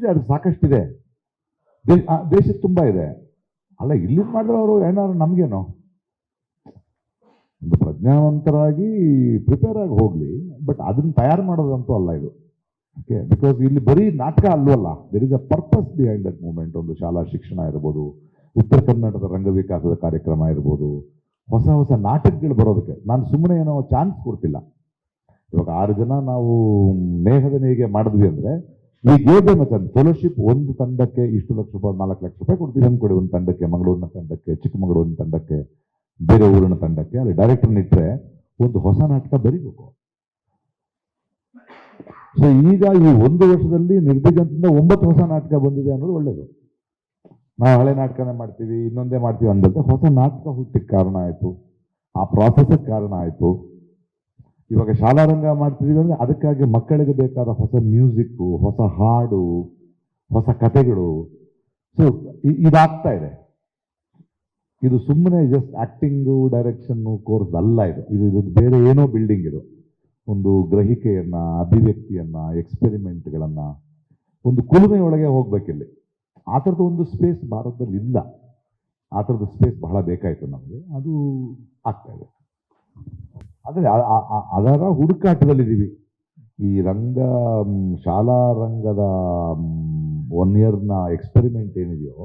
ಇದೆ ಅದು ಸಾಕಷ್ಟಿದೆ. ದೇಶ ದೇಶದ ತುಂಬ ಇದೆ. ಅಲ್ಲ ಇಲ್ಲಿ ಮಾಡಿದ್ರೆ ಅವರು ಏನಾದ್ರು ನಮಗೇನೋ? ಒಂದು ಪ್ರಜ್ಞಾವಂತರಾಗಿ ಪ್ರಿಪೇರ್ ಆಗಿ ಹೋಗ್ಲಿ ಬಟ್ ಅದನ್ನ ತಯಾರು ಮಾಡೋದಂತೂ ಅಲ್ಲ ಇದು. ಓಕೆ ಬಿಕಾಸ್ ಇಲ್ಲಿ ಬರೀ ನಾಟಕ ಅಲ್ವಲ್ಲ there is a purpose behind that movement ಒಂದು ಶಾಲಾ ಶಿಕ್ಷಣ ಇರ್ಬೋದು, ಉತ್ತರ ಕರ್ನಾಟಕದ ರಂಗವಿಕಾಸದ ಕಾರ್ಯಕ್ರಮ ಇರ್ಬೋದು, ಹೊಸ ಹೊಸ ನಾಟಕಗಳು ಬರೋದಕ್ಕೆ. ನಾನು ಸುಮ್ಮನೆ ಏನೋ ಚಾನ್ಸ್ ಕೊಡ್ತಿಲ್ಲ. ಇವಾಗ ಆರು ಜನ ನಾವು ನೇಹದ ನೇಗೆ ಮಾಡಿದ್ವಿ ಅಂದ್ರೆ ಈ ದಮ್ ಮತ್ತೆ ಫೆಲೋಶಿಪ್ ಒಂದು ತಂಡಕ್ಕೆ ಇಷ್ಟು ಲಕ್ಷ ರೂಪಾಯಿ, ನಾಲ್ಕು ಲಕ್ಷ ರೂಪಾಯಿ ಕೊಡ್ತೀವಿ. ಅಂದ್ಕೊಡಿ ಒಂದು ತಂಡಕ್ಕೆ, ಮಂಗಳೂರಿನ ತಂಡಕ್ಕೆ, ಚಿಕ್ಕಮಗಳೂರಿನ ತಂಡಕ್ಕೆ, ಬೇರೆ ಊರಿನ ತಂಡಕ್ಕೆ, ಅಲ್ಲಿ ಡೈರೆಕ್ಟರ್ ಇಟ್ಟರೆ ಒಂದು ಹೊಸ ನಾಟಕ ಬರೀಬೇಕು. ಸೊ ಈಗ ಈ ಒಂದು ವರ್ಷದಲ್ಲಿ ನಿರ್ದಿಗಂತದಿಂದ ಒಂಬತ್ತು ಹೊಸ ನಾಟಕ ಬಂದಿದೆ ಅನ್ನೋದು ಒಳ್ಳೇದು. ನಾವು ಹಳೆ ನಾಟಕನೇ ಮಾಡ್ತೀವಿ, ಇನ್ನೊಂದೇ ಮಾಡ್ತೀವಿ ಅಂದಂತೆ ಹೊಸ ನಾಟಕ ಹುಟ್ಟಿಗೆ ಕಾರಣ ಆಯಿತು. ಆ ಪ್ರಾಸೆಸ್ಗೆ ಕಾರಣ ಆಯಿತು. ಇವಾಗ ಶಾಲಾರಂಗ ಮಾಡ್ತಿದ್ದೀವಿ ಅಂದರೆ ಅದಕ್ಕಾಗಿ ಮಕ್ಕಳಿಗೆ ಬೇಕಾದ ಹೊಸ ಮ್ಯೂಸಿಕ್ಕು ಹೊಸ ಹಾಡು, ಹೊಸ ಕಥೆಗಳು ಸೊ ಇದಾಗ್ತಾ ಇದೆ. ಇದು ಸುಮ್ಮನೆ ಜಸ್ಟ್ ಆ್ಯಕ್ಟಿಂಗು ಡೈರೆಕ್ಷನ್ನು ಕೋರ್ಸ್ ಅಲ್ಲ ಇದು. ಇದು ಇದೊಂದು ಬೇರೆ ಏನೋ ಬಿಲ್ಡಿಂಗ್ ಇದು. ಒಂದು ಗ್ರಹಿಕೆಯನ್ನ, ಅಭಿವ್ಯಕ್ತಿಯನ್ನ ಎಕ್ಸ್ಪೆರಿಮೆಂಟ್ಗಳನ್ನು ಒಂದು ಕುಲುಮೆಯೊಳಗೆ ಹೋಗ್ಬೇಕಿಲ್ಲಿ. ಆ ಥರದ ಒಂದು ಸ್ಪೇಸ್ ಭಾರತದಲ್ಲಿ ಇಲ್ಲ. ಆ ಥರದ ಸ್ಪೇಸ್ ಬಹಳ ಬೇಕಾಯಿತು ನಮಗೆ. ಅದು ಆಗ್ತಾ ಇದೆ. ಆದರೆ ಅದರ ಹುಡುಕಾಟದಲ್ಲಿದ್ದೀವಿ. ಈ ರಂಗ ಶಾಲಾ ರಂಗದ ಒನ್ ಇಯರ್ನ ಎಕ್ಸ್ಪೆರಿಮೆಂಟ್ ಏನಿದೆಯೋ,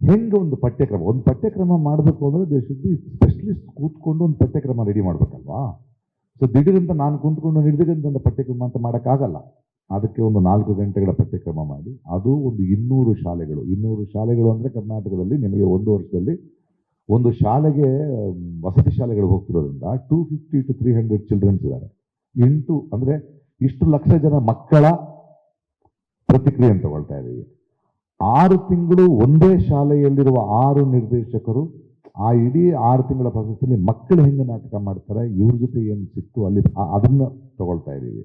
ಹೆಂಗೆ ಒಂದು ಪಠ್ಯಕ್ರಮ ಒಂದು ಪಠ್ಯಕ್ರಮ ಮಾಡಬೇಕು ಅಂದರೆ ದೇ ಶುಡ್ ಬಿ ಸ್ಪೆಷಲಿಸ್ಟ್ ಕೂತ್ಕೊಂಡು ಒಂದು ಪಠ್ಯಕ್ರಮ ರೆಡಿ ಮಾಡಬೇಕಲ್ವಾ? ಸೊ ದಿಢೀರಂತ ನಾನು ಕುಂತ್ಕೊಂಡು ಹಿಡಿದಂತ ಒಂದು ಪಠ್ಯಕ್ರಮ ಅಂತ ಮಾಡೋಕ್ಕಾಗಲ್ಲ. ಅದಕ್ಕೆ ಒಂದು ನಾಲ್ಕು ಗಂಟೆಗಳ ಪಠ್ಯಕ್ರಮ ಮಾಡಿ. ಅದು ಒಂದು ಇನ್ನೂರು ಶಾಲೆಗಳು. ಇನ್ನೂರು ಶಾಲೆಗಳು ಅಂದರೆ ಕರ್ನಾಟಕದಲ್ಲಿ ನಿಮಗೆ ಒಂದು ವರ್ಷದಲ್ಲಿ ಒಂದು ಶಾಲೆಗೆ ವಸತಿ ಶಾಲೆಗಳಿಗೆ ಹೋಗ್ತಿರೋದ್ರಿಂದ two fifty to three hundred childrens ಇದ್ದಾರೆ. ಇಂಟು ಅಂದರೆ ಇಷ್ಟು ಲಕ್ಷ ಜನ ಮಕ್ಕಳ ಪ್ರತಿಕ್ರಿಯೆಯನ್ನು ತಗೊಳ್ತಾ ಇದ್ದೀವಿ. ಆರು ತಿಂಗಳು ಒಂದೇ ಶಾಲೆಯಲ್ಲಿರುವ ಆರು ನಿರ್ದೇಶಕರು, ಆ ಇಡೀ ಆರು ತಿಂಗಳ ಪ್ರೊಸೆಸ್ಸಲ್ಲಿ ಮಕ್ಕಳು ಹೆಂಗೆ ನಾಟಕ ಮಾಡ್ತಾರೆ, ಇವ್ರ ಜೊತೆ ಏನು ಸಿಕ್ತು, ಅಲ್ಲಿ ಅದನ್ನ ತಗೊಳ್ತಾ ಇದ್ದೀವಿ.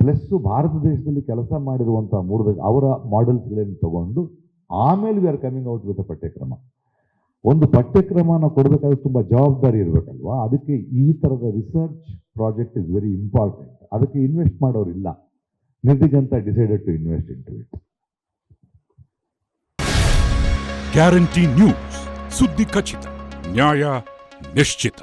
ಪ್ಲಸ್ಸು ಭಾರತ ದೇಶದಲ್ಲಿ ಕೆಲಸ ಮಾಡಿರುವಂಥ ಮೂರು ಅವರ ಮಾಡೆಲ್ಸ್ಗಳೇನು ತಗೊಂಡು, ಆಮೇಲೆ we are coming out with ಪಠ್ಯಕ್ರಮ. ಒಂದು ಪಠ್ಯಕ್ರಮನ ಕೊಡಬೇಕಾದ್ರೆ ತುಂಬ ಜವಾಬ್ದಾರಿ ಇರಬೇಕಲ್ವಾ? ಅದಕ್ಕೆ ಈ ಥರದ research project is very important ಅದಕ್ಕೆ invest ಮಾಡೋರಿಲ್ಲ Nirdiganta decided to invest in to it guarantee news ಸುದ್ದಿ ಖಚಿತ. ನ್ಯಾಯ ನಿಶ್ಚಿತ.